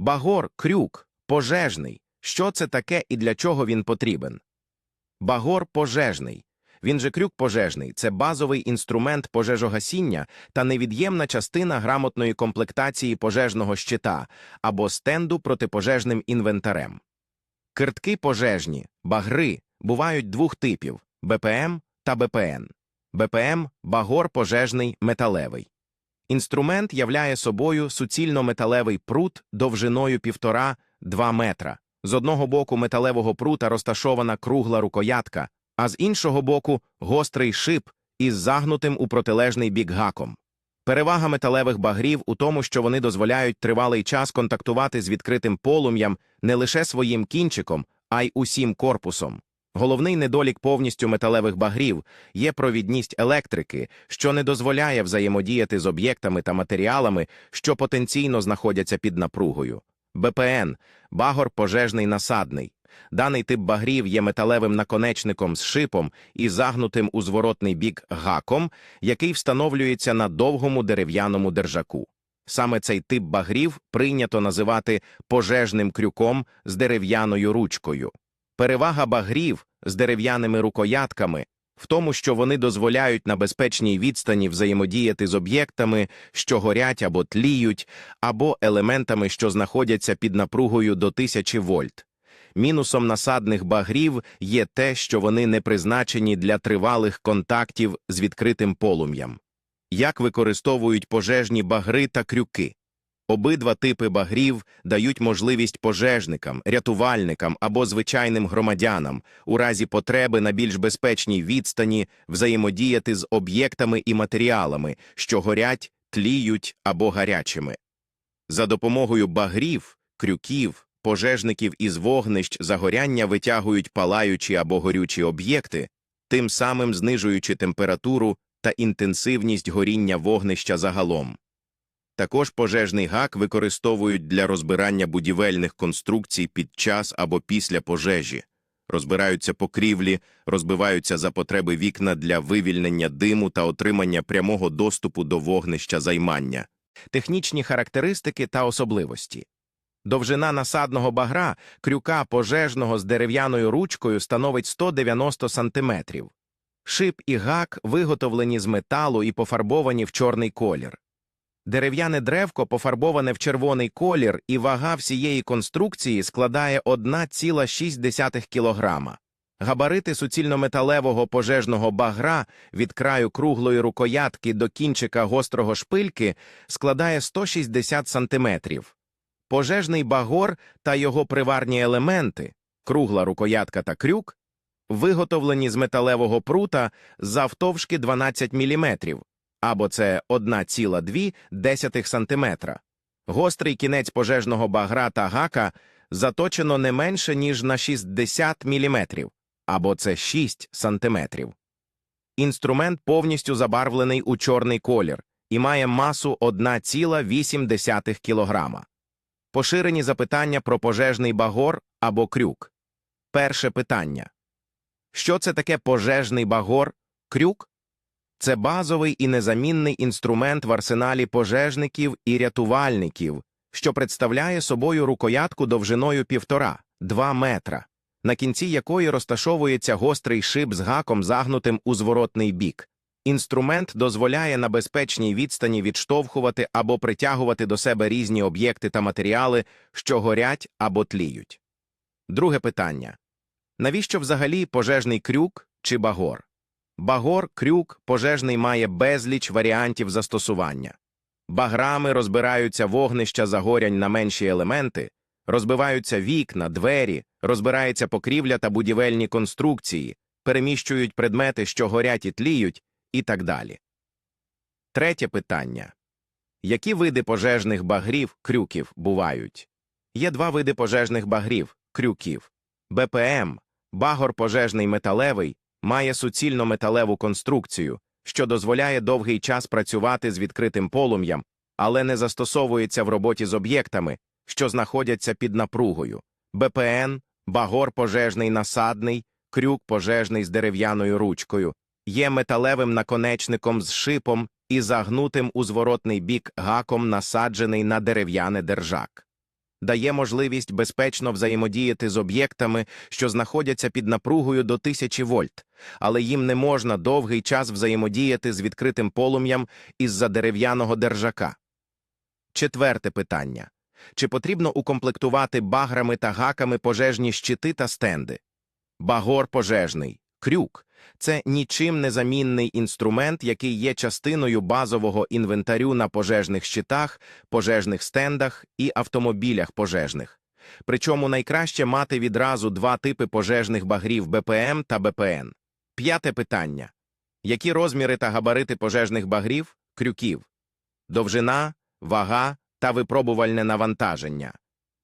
Багор, крюк, пожежний. Що це таке і для чого він потрібен? Багор пожежний. Він же крюк пожежний це базовий інструмент пожежогасіння та невід'ємна частина грамотної комплектації пожежного щита або стенду протипожежним інвентарем. Киртки пожежні, багри бувають двох типів БПМ та БПН. БПМ багор пожежний металевий. Інструмент являє собою суцільно-металевий прут довжиною 1,5-2 метра. З одного боку металевого прута розташована кругла рукоятка, а з іншого боку гострий шип із загнутим у протилежний бік гаком. Перевага металевих багрів у тому, що вони дозволяють тривалий час контактувати з відкритим полум'ям не лише своїм кінчиком, а й усім корпусом. Головний недолік повністю металевих багрів є провідність електрики, що не дозволяє взаємодіяти з об'єктами та матеріалами, що потенційно знаходяться під напругою. БПН – багор пожежний насадний. Даний тип багрів є металевим наконечником з шипом і загнутим у зворотний бік гаком, який встановлюється на довгому дерев'яному держаку. Саме цей тип багрів прийнято називати пожежним крюком з дерев'яною ручкою. Перевага багрів з дерев'яними рукоятками в тому, що вони дозволяють на безпечній відстані взаємодіяти з об'єктами, що горять або тліють, або елементами, що знаходяться під напругою до 1000 вольт. Мінусом насадних багрів є те, що вони не призначені для тривалих контактів з відкритим полум'ям. Як використовують пожежні багри та крюки? Обидва типи багрів дають можливість пожежникам, рятувальникам або звичайним громадянам у разі потреби на більш безпечній відстані взаємодіяти з об'єктами і матеріалами, що горять, тліють або гарячими. За допомогою багрів, крюків, пожежників із вогнищ загоряння витягують палаючі або горючі об'єкти, тим самим знижуючи температуру та інтенсивність горіння вогнища загалом. Також пожежний гак використовують для розбирання будівельних конструкцій під час або після пожежі. Розбираються покрівлі, розбиваються за потреби вікна для вивільнення диму та отримання прямого доступу до вогнища займання. Технічні характеристики та особливості. Довжина насадного багра крюка пожежного з дерев'яною ручкою становить 190 см. Шип і гак виготовлені з металу і пофарбовані в чорний колір. Дерев'яне древко пофарбоване в червоний колір, і вага всієї конструкції складає 1,6 кг. Габарити суцільнометалевого пожежного багра від краю круглої рукоятки до кінчика гострого шпильки складає 160 см. Пожежний багор та його приварні елементи, кругла рукоятка та крюк, виготовлені з металевого прута завтовшки 12 мм, або це 1,2 см. Гострий кінець пожежного багра та гака заточено не менше, ніж на 60 мм, або це 6 см. Інструмент повністю забарвлений у чорний колір і має масу 1,8 кг. Поширені запитання про пожежний багор або крюк. Перше питання. Що це таке пожежний багор, крюк? Це базовий і незамінний інструмент в арсеналі пожежників і рятувальників, що представляє собою рукоятку довжиною 1,5-2 метра, на кінці якої розташовується гострий шип з гаком загнутим у зворотний бік. Інструмент дозволяє на безпечній відстані відштовхувати або притягувати до себе різні об'єкти та матеріали, що горять або тліють. Друге питання. Навіщо взагалі пожежний крюк чи багор? Багор, крюк, пожежний має безліч варіантів застосування. Баграми розбираються вогнища загорянь на менші елементи, розбиваються вікна, двері, розбирається покрівля та будівельні конструкції, переміщують предмети, що горять і тліють, і так далі. Третє питання. Які види пожежних багрів, крюків бувають? Є два види пожежних багрів, крюків. БПМ, багор пожежний металевий, має суцільно металеву конструкцію, що дозволяє довгий час працювати з відкритим полум'ям, але не застосовується в роботі з об'єктами, що знаходяться під напругою. БПН, багор пожежний насадний, крюк пожежний з дерев'яною ручкою, є металевим наконечником з шипом і загнутим у зворотний бік гаком насаджений на дерев'яне держак. Дає можливість безпечно взаємодіяти з об'єктами, що знаходяться під напругою до 1000 вольт, але їм не можна довгий час взаємодіяти з відкритим полум'ям із-за дерев'яного держака. Четверте питання. Чи потрібно укомплектувати баграми та гаками пожежні щити та стенди? Багор пожежний, крюк – це нічим не замінний інструмент, який є частиною базового інвентарю на пожежних щитах, пожежних стендах і автомобілях пожежних. Причому найкраще мати відразу два типи пожежних багрів БПМ та БПН. П'яте питання. Які розміри та габарити пожежних багрів, крюків? Довжина, вага та випробувальне навантаження.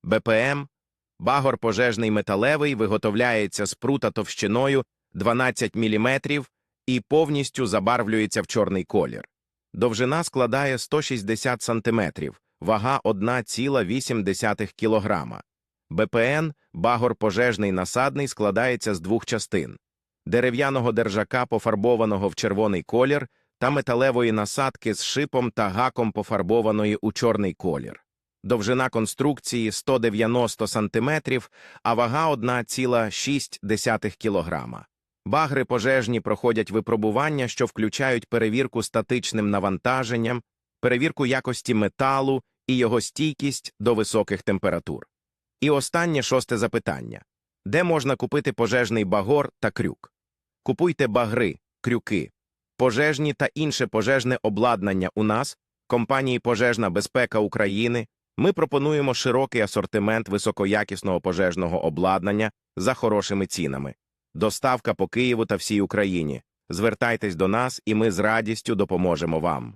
БПМ – багор пожежний металевий виготовляється з прута товщиною 12 мм і повністю забарвлюється в чорний колір. Довжина складає 160 см, вага 1,8 кг. БПН – багор пожежний насадний складається з двох частин – дерев'яного держака, пофарбованого в червоний колір, та металевої насадки з шипом та гаком пофарбованої у чорний колір. Довжина конструкції 190 см, а вага 1,6 кг. Багри пожежні проходять випробування, що включають перевірку статичним навантаженням, перевірку якості металу і його стійкість до високих температур. І останнє шосте запитання. Де можна купити пожежний багор та крюк? Купуйте багри, крюки, пожежні та інше пожежне обладнання у нас, компанії Пожежна безпека України, ми пропонуємо широкий асортимент високоякісного пожежного обладнання за хорошими цінами. Доставка по Києву та всій Україні. Звертайтесь до нас, і ми з радістю допоможемо вам.